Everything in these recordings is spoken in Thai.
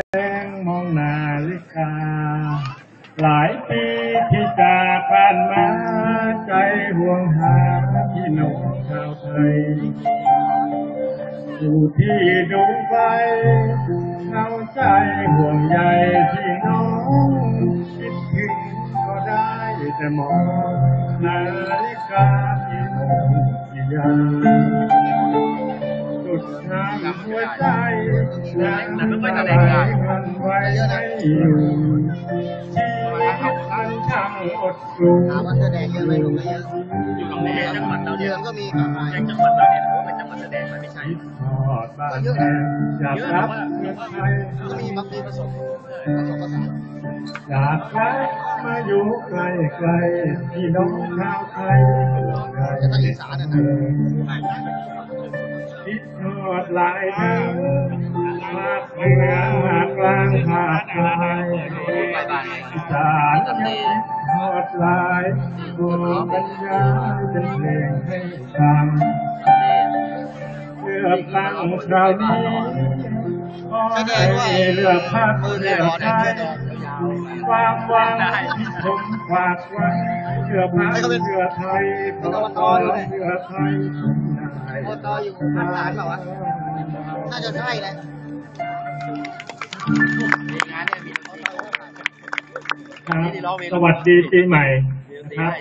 แงมองนาฬิกา หลายปีที่จากบ้านมา ใจห่วงหาพี่น้องชาวไทย อยู่ที่ดูไปเข้าใจห่วงใยพี่น้องคิดถึงก็ได้แต่มองนาฬิกาที่มองที่ยัง ทางหัวใจยังอะไรกันไว้ให้อยู่ชีวิตมันช่างอดสูถามว่าเสื้อแดงเยอะไหมผมก็เยอะอยู่ตรงนี้จังหวัดเราเนี่ยอนก็มีครับยังจังหวัดเราเนี่ยถือว่าเป็นจังหวัดแสดงมันไม่ใช่ทอดบ้านแดงอยากรับเงินไทยก็มีบางทีผสมผสมผสานอยากย้มาอยู่ใกล้ใกลพี่น้องชาวไทยจะต้องอีสานนะนะคิด ทอดหลายทางภาคเหนือภาคกลางภาคใต้อีสานยังคิดทอดหลายตัวบรรยายเป็นเพลงให้ฟังเลือตั้งคราวนี้ ขอให้เลือพรรคมือเลือกร้อนไทเนี่ยความหวังที่ผมฝากไว้เพื่อพรรคเพื่อไทยพอตอนเพื่อไทยโอตออยู่ทางหลานเปล่าวะน่าจะใช่แหละสวัสดีปีใหม่นะครับ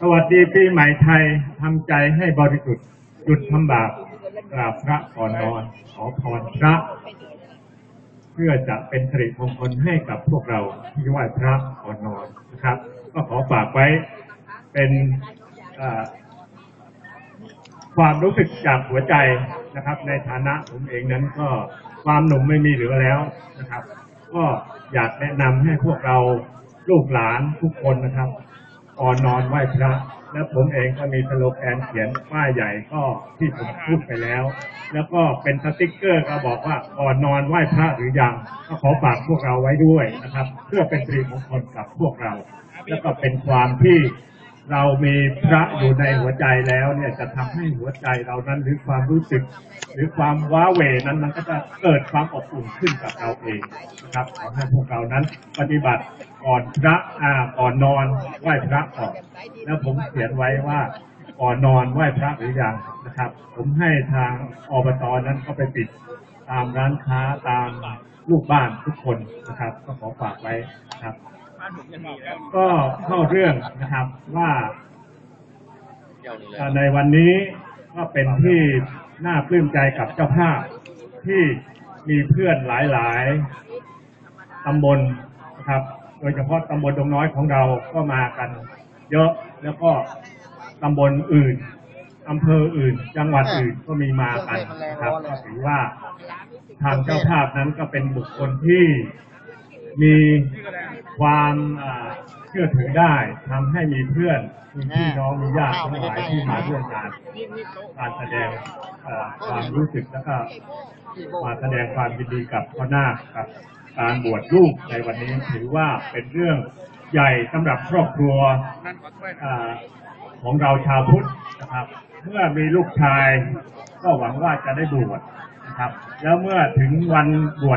สวัสดีปีใหม่ไทยทำใจให้บริสุทธิ์หยุดทำบาป กราบพระก่อนนอนขอพรพระ เพื่อจะเป็นสิริมงคลให้กับพวกเราที่ไหว้พระก่อนนอนนะครับ ก็ขอฝากไว้เป็นความรู้สึกจากหัวใจนะครับ ในฐานะผมเองนั้นก็ความหนุ่มไม่มีเหลือแล้วนะครับ ก็อยากแนะนำให้พวกเราลูกหลานทุกคนนะครับ ก่อนนอนไหว้พระ และผมเองก็มีสโลแกนเขียนป้ายใหญ่ก็ที่ผมพูดไปแล้ว แล้วก็เป็นสติ๊กเกอร์ก็บอกว่าก่อนนอนไหว้พระหรือยังก็ขอฝากพวกเราไว้ด้วยนะครับ เพื่อเป็นสิริมงคลกับพวกเรา แล้วก็เป็นความที่ เรามีพระอยู่ในหัวใจแล้วเนี่ยจะทำให้หัวใจเรานั้นหรือความรู้สึก หรือความว้าเหวนั้นมันก็จะเกิดความอบอุ่นขึ้นกับเราเองนะครับขอให้พวกเรานั้นปฏิบัติก่อนพระอ่าก่อนนอนไหว้พระก่อนแล้วผมเขียนไว้ว่าก่อนนอนไหว้พระหรือยังนะครับ ผมให้ทางอบตนั้นก็ไปปิดตามร้านค้าตามลูกบ้านทุกคนนะครับ ก็ขอฝากไว้นะครับ บ้านผมยังมีแล้วก็เข้าเรื่องนะครับว่าเดี๋ยวนี้เลยเอ่อในวันนี้ก็เป็นที่น่าปลื้มใจกับเจ้าภาพที่มีเพื่อนหลาย ๆตำบลนะครับ โดยเฉพาะตำบลดงน้อยของเราก็มากัน เยอะแล้วก็ตำบลอื่นอำเภออื่น จังหวัดอื่นก็มีมากันนะครับก็ถือว่าทางเจ้าภาพนั้นก็เป็นบุคคลที่มี ความเชื่อถือได้ทำให้มีเพื่อนมีพี่น้องมีญาติทั้งหลายที่มาร่วมงานการแสดงความรู้สึกแล้วก็มาแสดงความยินดีกับพ่อนาคกับการบวชลูกในวันนี้ถือว่าเป็นเรื่องใหญ่สำหรับครอบครัวอของเราชาวพุทธนะครับ เมื่อมีลูกชาย ก็หวังว่าจะได้บวชนะครับ แล้วเมื่อถึงวันบวช